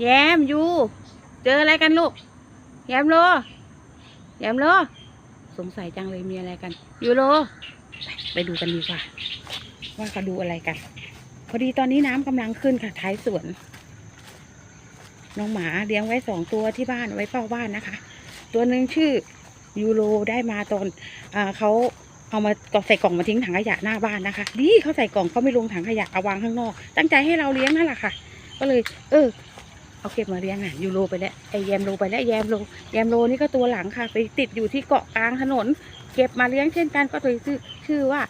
แยมยูเจออะไรกันลูก แยมโล แยมโล สงสัยจังเลยมีอะไรกัน ยูโรไปดูกันดีกว่า ว่าเขาดูอะไรกัน พอดีตอนนี้น้ำกำลังขึ้นค่ะท้ายสวน น้องหมาเลี้ยงไว้สองตัวที่บ้านไว้เฝ้าบ้านนะคะ ตัวหนึ่งชื่อยูโรได้มาตอนอ่าเขาเอามากใส่กล่องมาทิ้งถังขยะหน้าบ้านนะคะดีเขาใส่กล่องเขาไม่ลงถังขยะเอาวางข้างนอก ตั้งใจให้เราเลี้ยงนั่นแหละค่ะ ก็เลย เออ เอาเก็บมาเลี้ยงอะยูโรไปแล้วไอแยมโลไปแล้วแยมโลแยมโลนี่ก็ตัวหลังค่ะ ไปติดอยู่ที่เกาะกลางถนน เก็บมาเลี้ยงเช่นกันก็เลยชื่อชื่อว่า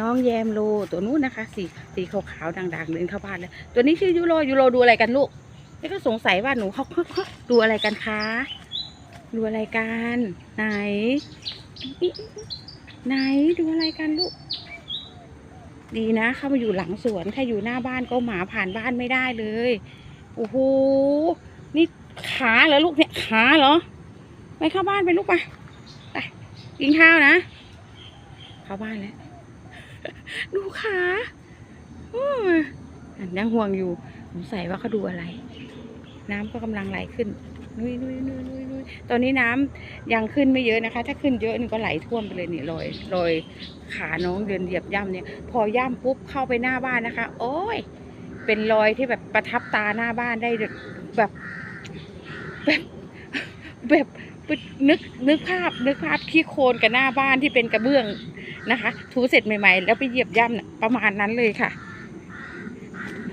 น้องแยมโลตัวนู้นนะคะ สีสีขาวๆด่างๆเดินเข้าบ้านแล้วตัวนี้ชื่อยูโรยูโรดูอะไรกันลูกนี่ก็สงสัยว่าหนูเขาเขาดูอะไรกันคะดูอะไรกันไหน ไหนดูอะไรกันลูก ดีนะเข้ามาอยู่หลังสวนถ้าอยู่หน้าบ้านก็หมาผ่านบ้านไม่ได้เลย โอ้โห นี่ขาเหรอลูกเนี่ยขาเหรอ ไปเข้าบ้านไปลูกไปไปกินข้าวนะ เข้าบ้านแล้ว ดูขาอืมอันยังห่วงอยู่สงสัยว่าเขาดูอะไร น้ำก็กำลังไหลขึ้นนุยนุยนุยนุยนุยตอนนี้น้ำยังขึ้นไม่เยอะนะคะ ถ้าขึ้นเยอะนี่ก็ไหลท่วมไปเลยนี่ลอยลอยขาน้องเดินเหยียบย่ำเนี่ย พอย่ำปุ๊บเข้าไปหน้าบ้านนะคะ โอ้ย เป็นรอยที่แบบประทับตาหน้าบ้านได้แบบแบบแบบแบบนึกนึกภาพนึกภาพขี้โคลนกับหน้าบ้านที่เป็นกระเบื้องนะคะ ถูเสร็จใหม่ๆ แล้วไปเหยียบย่ำน่ะประมาณนั้นเลยค่ะ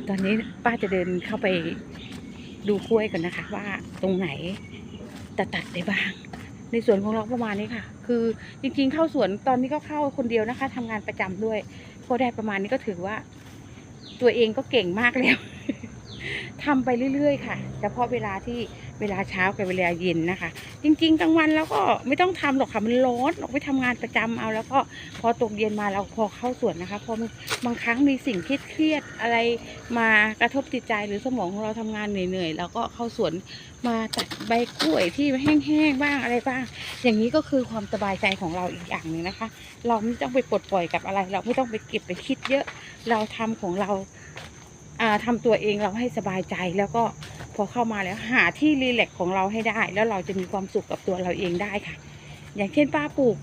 ตอนนี้ป้าจะเดินเข้าไปดูกล้วยก่อนนะคะ ว่าตรงไหนตัดตัดได้บ้าง ในสวนของเราประมาณนี้ค่ะ คือจริงๆเข้าสวนตอนนี้ก็เข้าคนเดียวนะคะทำงานประจำด้วยพอได้ประมาณนี้ก็ถือว่า ตัวเองก็เก่งมากแล้ว ทำไปเรื่อยๆ ค่ะ เฉพาะเวลาที่ เวลาเช้ากับเวลาเย็นนะคะ จริงๆกลางวันเราก็ไม่ต้องทำหรอกค่ะมันร้อนออกไปทำงานประจำเอาแล้วก็พอตกเย็นมาเราพอเข้าสวนนะคะพอบางครั้งมีสิ่งเครียดๆอะไรมากระทบจิตใจหรือสมองของเราทำงานเหนื่อยๆเราก็เข้าสวนมาตัดใบกล้วยที่แห้งๆบ้างอะไรบ้าง อย่างนี้ก็คือความสบายใจของเราอีกอย่างหนึ่งนะคะ เราไม่ต้องไปปลดปล่อยกับอะไร เราไม่ต้องไปเก็บไปคิดเยอะเราทำของเราอ่าทำตัวเองเราให้สบายใจแล้วก็ พอเข้ามาแล้วหาที่รีแลกซ์ของเราให้ได้ แล้วเราจะมีความสุขกับตัวเราเองได้ค่ะ อย่างเช่นป้าปลูก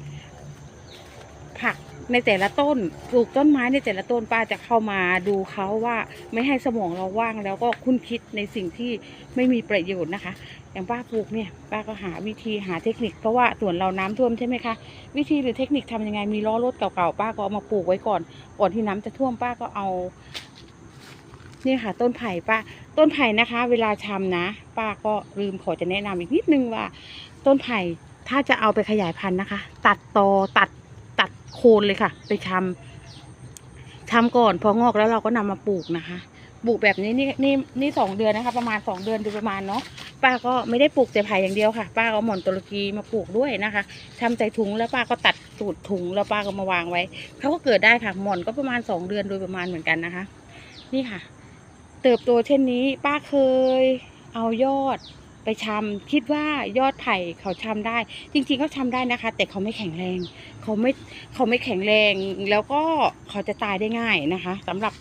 ผักในแต่ละต้นปลูกต้นไม้ในแต่ละต้นป้าจะเข้ามาดูเขาว่าไม่ให้สมองเราว่างแล้วก็คุ้นคิดในสิ่งที่ไม่มีประโยชน์นะคะ อย่างป้าปลูกเนี่ยป้าก็หาวิธีหาเทคนิคเพราะว่าสวนเราน้ำท่วมใช่ไหมคะวิธีหรือเทคนิคทำยังไงมีล้อรถเก่าๆป้าก็เอามาปลูกไว้ก่อนก่อนที่น้ำจะท่วมป้าก็เอา นี่ค่ะ ต้นไผ่ป้าต้นไผ่นะคะ เวลาชำนะ ป้าก็ลืมขอจะแนะนำอีกนิดนึงว่า ต้นไผ่ถ้าจะเอาไปขยายพันธุ์นะคะ ตัดตอตัดตัดโคนเลยค่ะ ไปชำชำก่อนพองอกแล้วเราก็นำมาปลูกนะคะปลูกแบบนี้นี่นี่นี่สองเดือนนะคะ ประมาณสองเดือนโดยประมาณเนาะป้าก็ไม่ได้ปลูกแต่ไผ่อย่างเดียวค่ะ ป้าก็เอาหมอนตุรกีมาปลูกด้วยนะคะทำใส่ถุงแล้วป้าก็ตัดตูดถุงแล้วป้าก็มาวางไว้เขาก็เกิดได้ค่ะหมอนก็ประมาณสองเดือนโดยประมาณเหมือนกันนะคะ นี่ค่ะ เติบโตเช่นนี้ ป้าเคย เอายอดไปชำคิดว่ายอดไผ่เขาชำได้ จริงๆเขาชำได้นะคะ แต่เขาไม่แข็งแรงเขาไม่เขาไม่แข็งแรง แล้วก็เขาจะตายได้ง่ายนะคะสำหรับ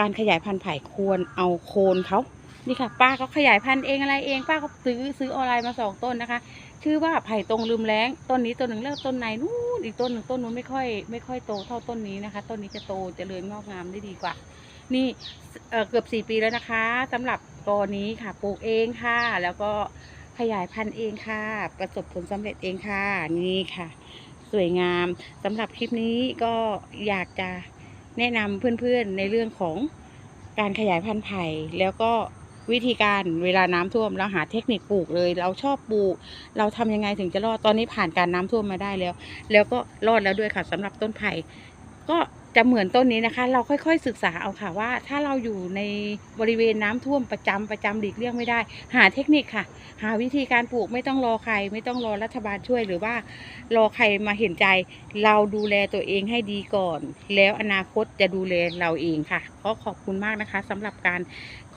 การขยายพันธุ์ไผ่ควรเอาโคนเขานี่ค่ะ ป้าก็ขยายพันธุ์เองอะไรเองป้าก็ซื้อซื้อออนไลน์มาสองต้นนะคะ ชื่อว่าไผ่ตรงลืมแล้งต้นนี้ต้นหนึ่งแล้วต้นไหนนู้นอีกต้นหนึ่งต้นนู้นไม่ค่อยไม่ค่อยโตเท่าต้นนี้นะคะ ต้นนี้จะโตเจริญงอกงามได้ดีกว่า นี่เเกือบสี่ปีแล้วนะคะสำหรับกอนี้ค่ะปลูกเองค่ะ แล้วก็ขยายพันธุ์เองค่ะ ประสบผลสำเร็จเองค่ะ นี่ค่ะ สวยงามสำหรับคลิปนี้ก็อยากจะแนะนำเพื่อนๆในเรื่องของการขยายพันธุ์ไผ่แล้วก็วิธีการเวลาน้ำท่วมเราหาเทคนิคปลูกเลย เราชอบปลูก เราทำยังไงถึงจะรอดตอนนี้ผ่านการน้ำท่วมมาได้แล้ว แล้วก็รอดแล้วด้วยค่ะสำหรับต้นไผ่ก็ จะเหมือนต้นนี้นะคะ เราค่อยๆศึกษาเอาค่ะว่า ถ้าเราอยู่ในบริเวณน้ำท่วมประจำประจำหลีกเลี่ยงไม่ได้ หาเทคนิคค่ะ หาวิธีการปลูกไม่ต้องรอใคร ไม่ต้องรอรัฐบาลช่วยหรือว่ารอใครมาเห็นใจ เราดูแลตัวเองให้ดีก่อน แล้วอนาคตจะดูแลเราเองค่ะก็ขอบคุณมากนะคะสำหรับการ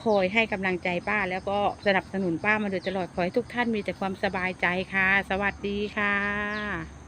คอยให้กำลังใจป้า แล้วก็สนับสนุนป้ามาโดยตลอดขอให้ทุกท่านมีแต่ความสบายใจค่ะ สวัสดีค่ะ